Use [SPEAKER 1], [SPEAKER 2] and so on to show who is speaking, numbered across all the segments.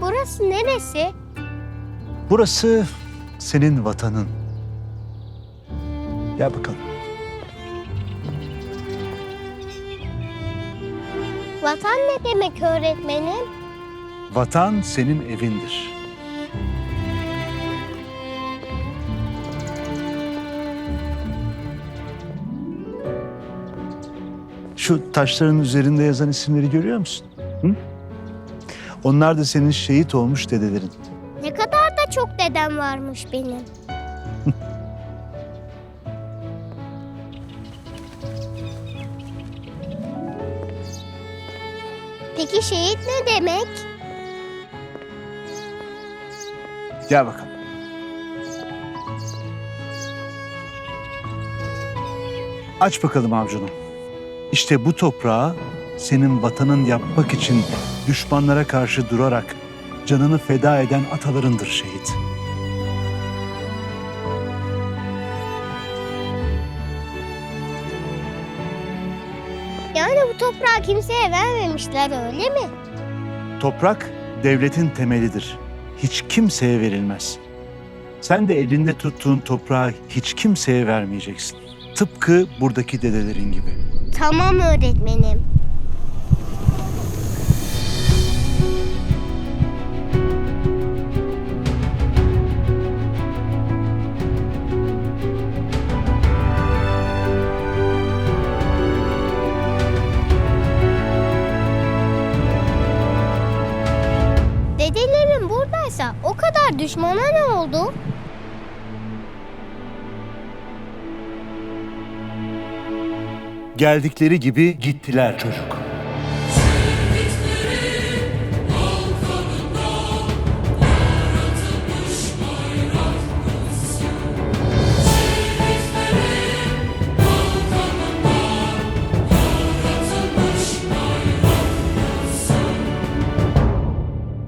[SPEAKER 1] burası neresi?
[SPEAKER 2] Burası senin vatanın. Gel bakalım.
[SPEAKER 1] Vatan ne demek öğretmenim?
[SPEAKER 2] Vatan senin evindir. Şu taşların üzerinde yazan isimleri görüyor musun? Hı? Onlar da senin şehit olmuş dedelerin.
[SPEAKER 1] Ne kadar da çok dedem varmış benim. Peki şehit ne demek?
[SPEAKER 2] Gel bakalım. Aç bakalım avcunu. İşte bu toprağı senin vatanın yapmak için düşmanlara karşı durarak canını feda eden atalarındır şehit.
[SPEAKER 1] Yani bu toprağı kimseye vermemişler öyle mi?
[SPEAKER 2] Toprak devletin temelidir. Hiç kimseye verilmez. Sen de elinde tuttuğun toprağı hiç kimseye vermeyeceksin. Tıpkı buradaki dedelerin gibi.
[SPEAKER 1] Tamam öğretmenim. Dedelerim buradaysa o kadar düşmana ne oldu?
[SPEAKER 2] Geldikleri gibi gittiler çocuk.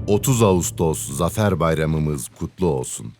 [SPEAKER 3] ...30 Ağustos Zafer Bayramımız kutlu olsun.